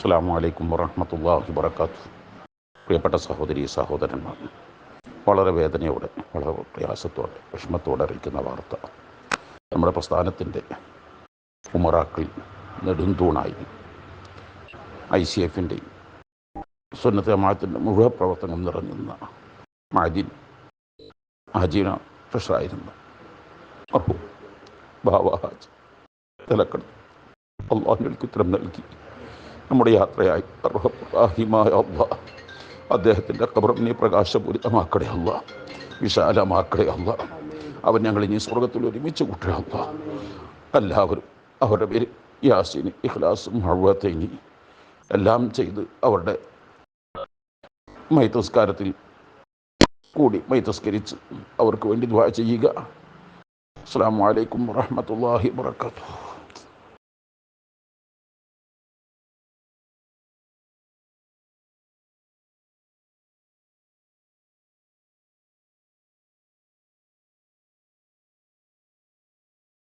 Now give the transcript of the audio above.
അസ്സാം വലൈക്കും വറഹമത്തല്ലാഹി വബർക്കാത്തു പ്രിയപ്പെട്ട സഹോദരി സഹോദരന്മാർ വളരെ വേദനയോടെ വളരെ പ്രയാസത്തോടെ വിഷമത്തോടെ അറിയിക്കുന്ന വാർത്ത. നമ്മുടെ പ്രസ്ഥാനത്തിന്റെ ഉമറാക്കൾ നെടുന്തൂണായി ഐ സി എഫിന്റെയും സുന്നത്തെ മുഴുവൻ പ്രവർത്തനം നിറഞ്ഞുന്ന മാജിൻ ഹജീന ട്രഷറായിരുന്നു അപ്പോൾ ബാബ ഹാജ് തലക്കടത്ത്. അള്ളാഹിലേക്ക് ഉത്തരം നൽകി. നമ്മുടെ യാത്രയായി. റഹിമായ അള്ളാ. അദ്ദേഹത്തിന്റെ കബറിനെ പ്രകാശപൂരിതമാക്കടേ അല്ല വിശാലമാക്കടേ അല്ല അവൻ ഞങ്ങൾ ഇനി സ്വർഗത്തിൽ ഒരുമിച്ച് കൂട്ടേ അല്ല എല്ലാവരും അവരുടെ പേര് യാസിന് ഇഖ്ലാസും ഹഴുവത്തേനി എല്ലാം ചെയ്ത് അവരുടെ മൈതസ്കാരത്തിൽ കൂടി മൈതസ്കരിച്ച് അവർക്ക് വേണ്ടി ദ്വാ ചെയ്യുക. അസ്സാം വലൈക്കും വാഹമത്തല്ലാഹി വാത്തു